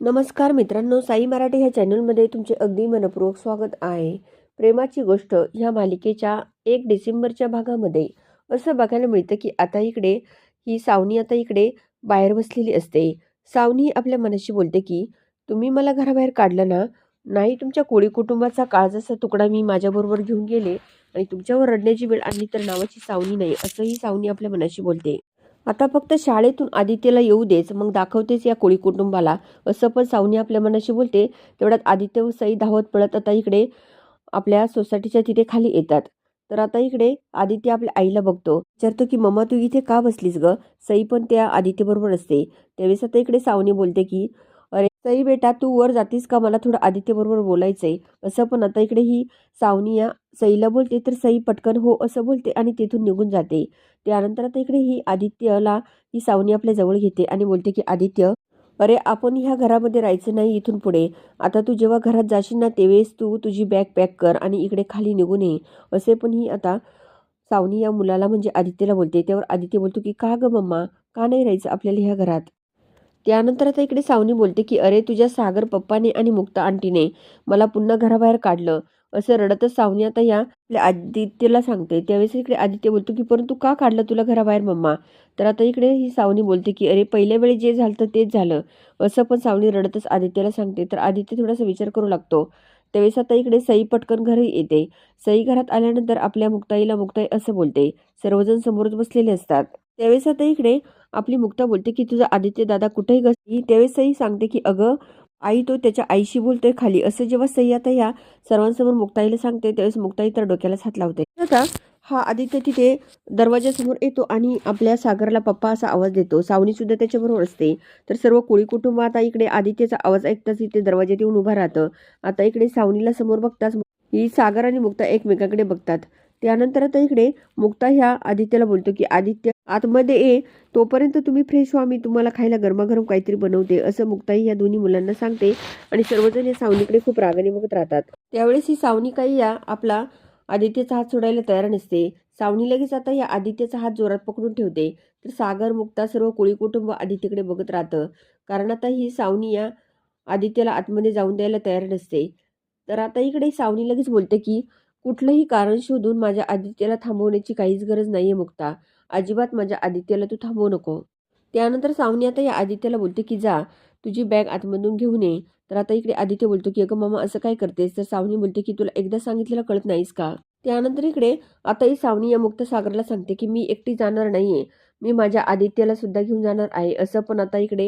नमस्कार मित्रांनो साई मराठी ह्या चॅनलमध्ये तुमचे अगदी मनपूर्वक स्वागत आहे. प्रेमाची गोष्ट ह्या मालिकेच्या एक डिसेंबरच्या भागामध्ये. असं बघायला मिळतं की आता इकडे ही सावनी आता इकडे बाहेर बसलेली असते. सावनी आपल्या मनाशी बोलते की तुम्ही मला घराबाहेर काढलं ना? नाही तुमच्या कोळी कुटुंबाचा काळजाचा तुकडा मी माझ्याबरोबर घेऊन गेले आणि तुमच्यावर रडण्याची वेळ आणली तर नावाची सावनी नाही असंही सावनी आपल्या मनाशी बोलते. आता फक्त शाळेतून आदित्यला येऊ देच मग दाखवतेच या कोळी कुटुंबाला. असं पण सावनी आपल्या मनाशी बोलते तेवढ्यात आदित्य व सई धावत पळत आता इकडे आपल्या सोसायटीच्या तिथे खाली येतात. तर आता इकडे आदित्य आपल्या आईला बघतो. विचारतो की मम्मा तू इथे का बसलीस ग? सई पण त्या आदित्यबरोबर असते. त्यावेळेस आता इकडे सावनी बोलते की सई बेटा तू वर जातीस का? मला थोडं आदित्यबरोबर बोलायचंय. असं पण आता इकडे ही सावनिया सईला बोलते तर सई पटकन हो असं बोलते आणि तिथून निघून जाते. त्यानंतर आता इकडे ही आदित्यला ही सावनी आपल्या जवळ घेते आणि बोलते की आदित्य अरे आपण ह्या घरामध्ये राहायचं नाही इथून पुढे. आता तू जेव्हा घरात जाशील ना तेवेळेस तू तुझी बॅग पॅक कर आणि इकडे खाली निघून ये. असे पण ही आता सावनी या मुलाला म्हणजे आदित्यला बोलते. त्यावर आदित्य बोलतो की का ग मम्मा? का नाही राहायचं आपल्याला ह्या घरात? त्यानंतर आता इकडे सावनी बोलते की अरे तुझ्या सागर पप्पाने आणि मुक्ता आंटीने मला पुन्हा घराबाहेर काढलं. असं रडतच सावनी आता या आपल्या आदित्यला सांगते. त्यावेळेस इकडे आदित्य बोलतो की परंतु का काढलं तुला घराबाहेर मम्मा? तर आता इकडे ही सावनी बोलते की अरे पहिल्या वेळी जे झालं तर तेच झालं. असं पण सावनी रडतच आदित्यला सांगते. तर आदित्य थोडासा विचार करू लागतो. त्यावेळेस आता इकडे सई पटकन घरी येते. सई घरात आल्यानंतर आपल्या मुक्ताईला मुक्ताई असं बोलते. सर्वजण समोरच बसलेले असतात. त्यावेळेस आता इकडे आपली मुक्ता बोलते की तुझा आदित्य दादा कुठेही गसली त्यावेळेस सई सांगते की अगं आई तो त्याच्या आईशी बोलतोय खाली. असं जेव्हा सई आता या सर्वांसमोर मुक्ताईला सांगते त्यावेळेस मुक्ताई तर डोक्यालाच हात लावते. आता हा आदित्य तिथे दरवाजासमोर येतो आणि आपल्या सागरला पप्पा असा आवाज देतो. सावनीसुद्धा त्याच्याबरोबर असते. तर सर्व कोळी कुटुंब आता इकडे आदित्यचा आवाज ऐकताच इथे दरवाज्यात येऊन उभा राहतं. आता इकडे सावनीला समोर बघताच ही सागर आणि मुक्ता एकमेकाकडे बघतात. त्यानंतर आता इकडे मुक्ता ह्या आदित्यला बोलतो की आदित्य आतमध्ये ये तोपर्यंत तुम्ही फ्रेश व्हा. मी तुम्हाला खायला गरमागरम काहीतरी बनवते असं मुक्ताई या दोन्ही मुलांना सांगते. आणि सर्वजण या सावनीकडे खूप रागाने बघत राहतात. त्यावेळेस ही सावनी काही या आपला आदित्यचा हात सोडायला तयार नसते. सावनी लगेच आता या आदित्यचा हात जोरात पकडून ठेवते. तर सागर मुक्ता सर्व कोळी कुटुंब आदित्यकडे बघत राहतं. कारण आता ही सावनी या आदित्यला आतमध्ये जाऊन द्यायला तयार नसते. तर आता इकडे सावनी लगेच बोलते की कुठलंही कारण शोधून माझ्या आदित्यला थांबवण्याची काहीच गरज नाहीये मुक्ता. अजिबात माझ्या आदित्यला तू थांबवू नको. त्यानंतर सावनी आता या आदित्यला बोलते की जा तुझी बॅग आतमधून घेऊन ये. तर आता इकडे आदित्य बोलतो की अगं मामा असं काय करतेस? तर सावनी बोलते की तुला एकदा सांगितलेलं कळत नाहीस का? त्यानंतर इकडे आता ही सावनी या मुक्त सागरला सांगते की मी एकटी जाणार नाहीये. मी माझ्या आदित्यला सुद्धा घेऊन जाणार आहे. असं पण आता इकडे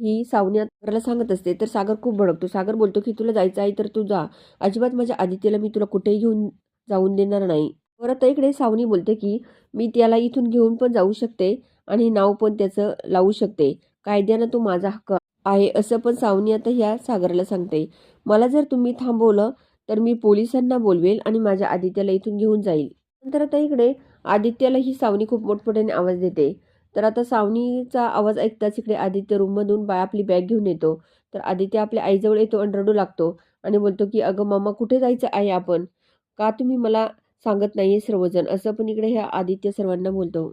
ही सावनी सागरला सांगत असते. तर सागर खूप भडकतो. सागर बोलतो की तुला जायचं आहे तर तू जा. अजिबात माझ्या आदित्यला मी तुला कुठेही घेऊन जाऊन देणार नाही. परत इकडे सावनी बोलते की मी त्याला इथून घेऊन पण जाऊ शकते आणि नाव पण त्याचं लावू शकते. कायद्यानं तो माझा हक्क आहे असं पण सावनी आता ह्या सागरला सांगते. मला जर तुम्ही थांबवलं तर मी पोलिसांना बोलवेल आणि माझ्या आदित्याला इथून घेऊन जाईल. नंतर आता इकडे आदित्याला ही सावनी खूप मोठमोठ्याने आवाज देते. तर आता सावनीचा आवाज ऐकताच इकडे आदित्य रूममधून बाय आपली बॅग घेऊन येतो. तर आदित्य आपल्या आईजवळ येतो अंडरडू लागतो आणि बोलतो की अगं मामा कुठे जायचं आहे आपण? का तुम्ही मला सांगत नाही सर्वजण. असं पण इकडे ह्या आदित्य सर्वांना बोलतो.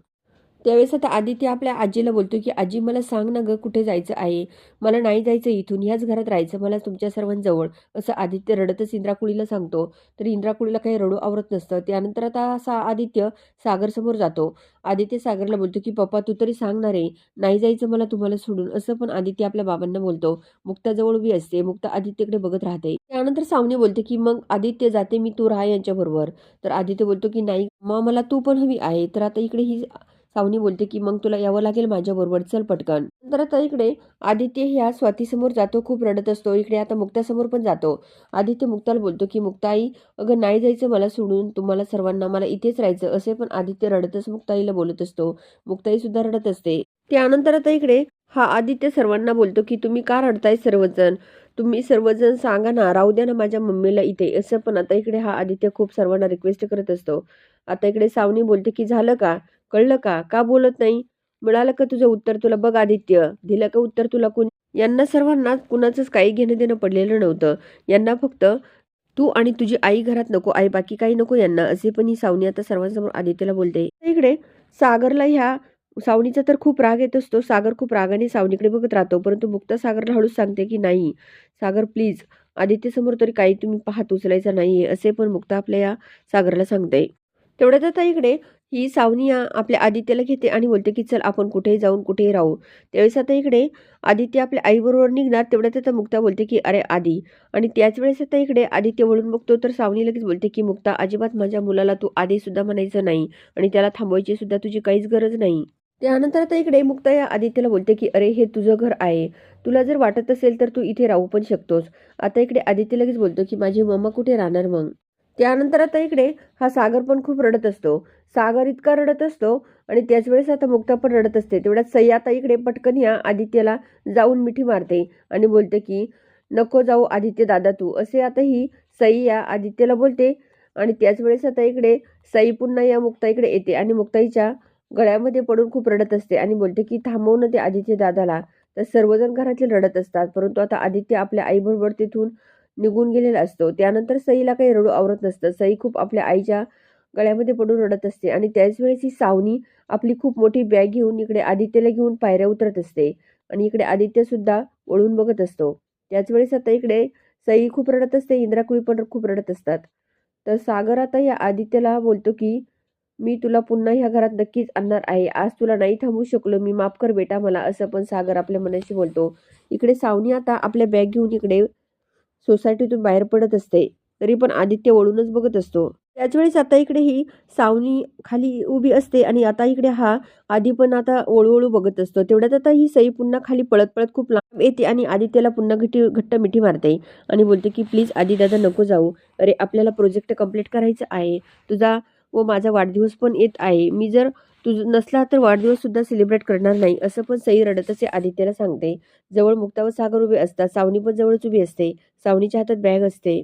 त्यावेळेस आता आदित्य आपल्या आजीला बोलतो की आजी मला सांग ना गं कुठे जायचं आहे? मला नाही जायचं इथून ह्याच घरात राहायचं मला तुमच्या सर्वांजवळ. असं आदित्य रडतच इंद्राकुळीला सांगतो. तर इंद्राकुळीला काही रडू आवरत नसतं. त्यानंतर आता सा आदित्य सागरसमोर जातो. आदित्य सागरला बोलतो की पप्पा तू तरी सांगणार आहे नाही जायचं मला तुम्हाला सोडून. असं पण आदित्य आपल्या बाबांना बोलतो. मुक्ताजवळ उभी असते. मुक्ता आदित्यकडे बघत राहते. त्यानंतर सावनी बोलते की मग आदित्य जाते मी तू राहा यांच्याबरोबर. तर आदित्य बोलतो की नाही मग मला तू पण हवी आहे. तर आता इकडे ही सावनी बोलते की मग तुला यावं लागेल माझ्याबरोबर. चल पटकन. नंतर आता इकडे आदित्य ह्या स्वातीसमोर जातो खूप रडत असतो. इकडे आता मुक्तासमोर पण जातो. आदित्य मुक्ताला बोलतो की मुक्ताई अगं नाही जायचं मला सोडून. तुम्हाला सर्वांना मला इथेच राहायचं. असे पण आदित्य रडतच मुक्ताईला बोलत असतो. मुक्ताई सुद्धा रडत असते. त्यानंतर आता इकडे हा आदित्य सर्वांना बोलतो की तुम्ही का रडताय सर्वजण? तुम्ही सर्वजण सांगा ना राहू द्या ना माझ्या मम्मीला इथे. असं पण आता इकडे हा आदित्य खूप सर्वांना रिक्वेस्ट करत असतो. आता इकडे सावनी बोलते की झालं का? कळलं का? का बोलत नाही? मिळालं का तुझं उत्तर तुला? बघ आदित्य दिलं का उत्तर तुला कोण? यांना सर्वांना कुणाचंच काही घेणं देणं पडलेलं नव्हतं. यांना फक्त तू आणि तुझी आई घरात नको आई बाकी काही नको यांना. असे पण ही सावनी आता सर्वांसमोर आदित्यला बोलते. इकडे सागरला ह्या सावनीचा तर खूप राग येत असतो. सागर खूप रागाने सावनीकडे बघत राहतो. परंतु मुक्ता सागरला हळूच सांगते की नाही सागर प्लीज आदित्यसमोर तरी काही तुम्ही पाहत उचलायचं नाही आहे असे पण मुक्ता आपल्या या सागरला सांगते. तेवढ्यात आता इकडे ही सावनी आपल्या आदित्यला घेते आणि बोलते की चल आपण कुठेही जाऊन कुठेही राहू. त्यावेळेस आता इकडे आदित्य आपल्या आईबरोबर निघणार. तेवढ्यात आता मुक्ता बोलते की अरे आदी. आणि त्याच वेळेस आता इकडे आदित्य वळून बघतो. तर सावनी लगेच बोलते की मुक्ता अजिबात माझ्या मुलाला तू आधीसुद्धा म्हणायचं नाही आणि त्याला थांबवायची सुद्धा तुझी काहीच गरज नाही. त्यानंतर आता इकडे मुक्ता या आदित्यला बोलते की अरे हे तुझं घर आहे. तुला जर वाटत असेल तर तू इथे राहू पण शकतोस. आता इकडे आदित्य लगेच बोलतो की माझी मम्मा कुठे राहणार मग? त्यानंतर आता इकडे हा सागर पण खूप रडत असतो. सागर इतका रडत असतो आणि त्याच वेळेस आता मुक्ता पण रडत असते. तेवढ्यात सई आता इकडे पटकन या आदित्यला जाऊन मिठी मारते आणि बोलते की नको जाऊ आदित्य दादा तू. असे आता ही सई या आदित्यला बोलते आणि त्याच वेळेस आता इकडे सई पुन्हा या मुक्ता इकडे येते आणि मुक्ताईच्या गळ्यामध्ये पडून खूप रडत असते आणि बोलते की थांबवून ते आदित्य दादाला. तर सर्वजण घरातले रडत असतात परंतु आता आदित्य आपल्या आईबरोबर तिथून निघून गेलेला असतो. त्यानंतर सईला काही रडू आवरत नसतं. सई खूप आपल्या आईच्या गळ्यामध्ये पडून रडत असते आणि त्याचवेळेस ही सावनी आपली खूप मोठी बॅग घेऊन इकडे आदित्यला घेऊन पायऱ्या उतरत असते आणि इकडे आदित्य सुद्धा वळून बघत असतो. त्याच वेळेस आता इकडे सई खूप रडत असते इंद्राकुळी पण खूप रडत असतात. तर सागर आता या आदित्यला बोलतो की मी तुला पुन्हा ह्या घरात नक्कीच आणणार आहे. आज तुला नाही थांबू शकलो. मी माफ कर बेटा मला असं पण सागर आपल्या मनाशी बोलतो. इकडे सावनी आता आपल्या बॅग घेऊन इकडे सोसायटीतून बाहेर पडत असते. तरी पण आदित्य वळूनच बघत असतो. त्याच वेळेस आता इकडे ही सावनी खाली उभी असते आणि आता इकडे हा आधी पण आता ओळूओळू बघत असतो. तेवढ्यात आता ही सई पुन्हा खाली पळत पळत खूप लांब येते आणि आदित्यला पुन्हा घटी घट्ट मिठी मारते आणि बोलते की प्लीज आधी दादा नको जाऊ. अरे आपल्याला प्रोजेक्ट कंप्लीट करायचं आहे. तुझा व माझा वाढदिवस पण येत आहे. मी जर तुझ नसला तर वाढदिवससुद्धा सेलिब्रेट करणार नाही असं पण सई रडत असे आदित्यला सांगते. जवळ मुक्ता व सागर उभे असतात सावनी पण जवळच उभी असते. सावनीच्या हातात बॅग असते.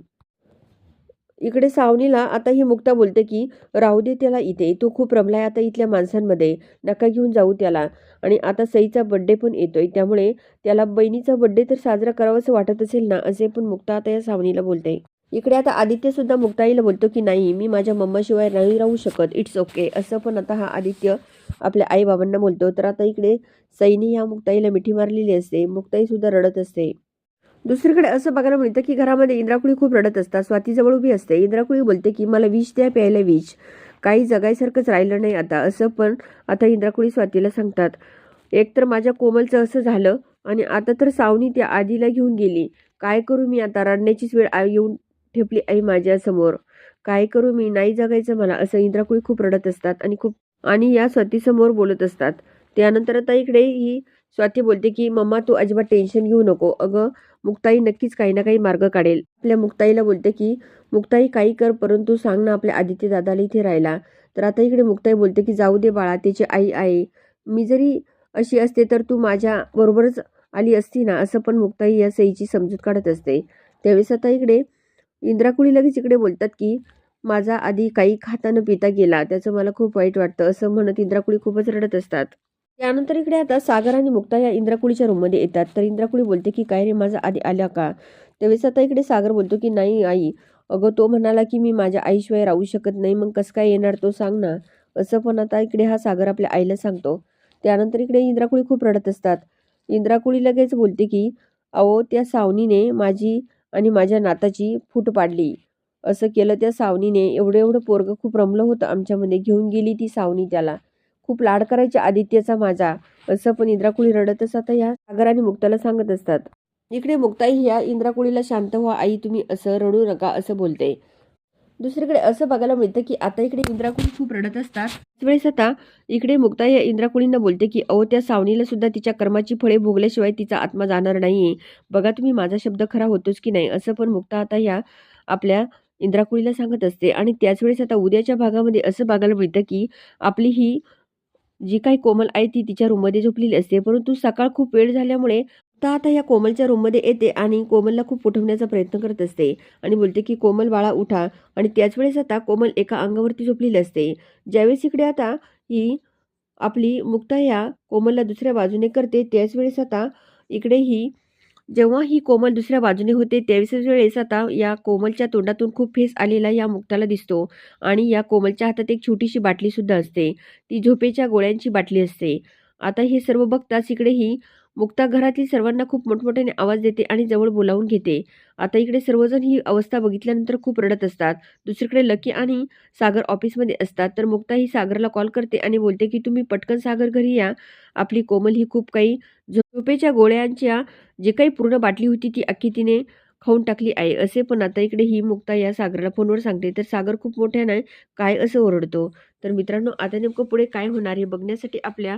इकडे सावनीला आता ही मुक्ता बोलते की राहू दे त्याला इथे तो खूप रमलाय आता इथल्या माणसांमध्ये. नका घेऊन जाऊ त्याला. आणि आता सईचा बड्डे पण येतोय त्यामुळे त्याला बहिणीचा बड्डे तर साजरा करावासं वाटत असेल ना असे पण मुक्ता आता या सावनीला बोलते. इकडे आता आदित्य सुद्धा मुक्ताईला बोलतो की नाही मी माझ्या मम्माशिवाय नाही राहू शकत. इट्स ओके असं पण आता हा आदित्य आपल्या आईबाबांना बोलतो. तर आता इकडे सैनी ह्या मुक्ताईला मिठी मारलेली असते. मुक्ताई सुद्धा रडत असते. दुसरीकडे असं बघायला मिळतं की घरामध्ये इंद्राकुळी खूप रडत असतात. स्वातीजवळ उभी असते. इंद्राकुळी बोलते की मला विष द्या प्यायला विष. काही जगायसारखंच राहिलं नाही आता. असं पण आता इंद्राकुळी स्वातीला सांगतात. एक तर माझ्या कोमलचं असं झालं आणि आता तर सावनी त्या आधीला घेऊन गेली. काय करू मी आता? रडण्याचीच वेळ येऊन ठेपली आई माझ्यासमोर काय करू मी? नाही जगायचं मला. असं इंद्राकुळी खूप रडत असतात आणि खूप आणि या स्वातीसमोर बोलत असतात. त्यानंतर आता इकडे ही स्वाती बोलते की मम्मा तू अजिबात टेन्शन घेऊ नको. अगं मुक्ताई नक्कीच काही ना काही मार्ग काढेल. आपल्या मुक्ताईला बोलते की मुक्ताई काही कर परंतु सांग ना आपल्या आदित्य दादाला इथे राहिला तर आता इकडे मुक्ताई बोलते की जाऊ दे बाळा त्याची आई आहे. मी जरी अशी असते तर तू माझ्या बरोबरच आली असती ना? असं पण मुक्ताई या सईची समजूत काढत असते. त्यावेळेस आता इकडे इंद्राकुळी लगेच इकडे बोलतात की माझा आधी काही खाता न पिता गेला त्याचं मला खूप वाईट वाटतं असं म्हणत इंद्राकुळी खूपच रडत असतात. त्यानंतर इकडे आता सागर आणि मुक्ता या इंद्राकुळीच्या रूममध्ये येतात. तर इंद्राकुळी बोलते की काय रे माझा आधी आल्या का? त्यावेळेस आता इकडे सागर बोलतो की नाही आई अगं तो म्हणाला की मी माझ्या आईशिवाय राहू शकत नाही मग कसं काय येणार तो सांग ना असं पण आता इकडे हा सागर आपल्या आईला सांगतो. त्यानंतर इकडे इंद्राकुळी खूप रडत असतात. इंद्राकुळी लगेच बोलते की अहो त्या सावनीने माझी आणि माझ्या नाताची फूट पाडली. असं केलं त्या सावनीने. एवढं एवढं पोरगं खूप रमलं होतं आमच्यामध्ये. घेऊन गेली ती सावनी त्याला. खूप लाड करायची आदित्यचा माझा. असं पण इंद्राकुळी रडतच आता या सागर आणि मुक्ताला सांगत असतात. इकडे मुक्ताई ह्या इंद्राकुळीला शांत व्हा. आई तुम्ही असं रडू नका असं बोलते. दुसरीकडे असं बघायला मिळतं की आता इकडे इंद्राकुळी खूप रडत असतात. त्यावेळेस आता इकडे मुक्ता या इंद्राकुळींना बोलते की अहो त्या सावनीला सुद्धा तिच्या कर्माची फळे भोगल्याशिवाय तिचा आत्मा जाणार नाहीये. बघा तुम्ही माझा शब्द खरा होतोच की नाही? असं पण मुक्ता आता या आपल्या इंद्राकुळीला सांगत असते. आणि त्याच वेळेस आता उद्याच्या भागामध्ये असं बघायला मिळतं की आपली ही जी काही कोमल आहे ती तिच्या रूममध्ये झोपलेली असते. परंतु सकाळ खूप वेळ झाल्यामुळे आता आता या कोमलच्या रूममध्ये येते आणि कोमलला खूप उठवण्याचा प्रयत्न करत असते. आणि बोलते की कोमल बाळा उठा. आणि त्याच वेळेस आता कोमल एका अंगावरती झोपलेली असते. ज्यावेळेस इकडे आता ही आपली मुक्ता या कोमलला दुसऱ्या बाजूने करते त्याच वेळेस आता इकडे ही जेव्हा ही कोमल दुसऱ्या बाजूने होते त्यावेळेस वेळेस आता या कोमलच्या तोंडातून खूप फेस आलेला या मुक्ताला दिसतो. आणि या कोमलच्या हातात एक छोटीशी बाटलीसुद्धा असते. ती झोपेच्या गोळ्यांची बाटली असते. आता हे सर्व बघताच इकडे ही मुक्ता घरातील सर्वांना खूप मोठमोठ्याने आवाज देते आणि जवळ बोलावून घेते. आता इकडे सर्वजण ही अवस्था बघितल्यानंतर खूप रडत असतात. दुसरीकडे लकी आणि सागर ऑफिसमध्ये असतात. तर मुक्ता ही सागरला कॉल करते आणि बोलते की तुम्ही पटकन सागर घरी या. आपली कोमल ही खूप काही झोपेच्या गोळ्यांच्या जे काही पूर्ण बाटली होती ती अख्खी तिने खाऊन टाकली आहे. असे पण आता इकडे ही मुक्ता या सागरला फोनवर सांगते. तर सागर खूप मोठ्यानं काय असं ओरडतो. तर मित्रांनो आता नेमकं पुढे काय होणार हे बघण्यासाठी आपल्या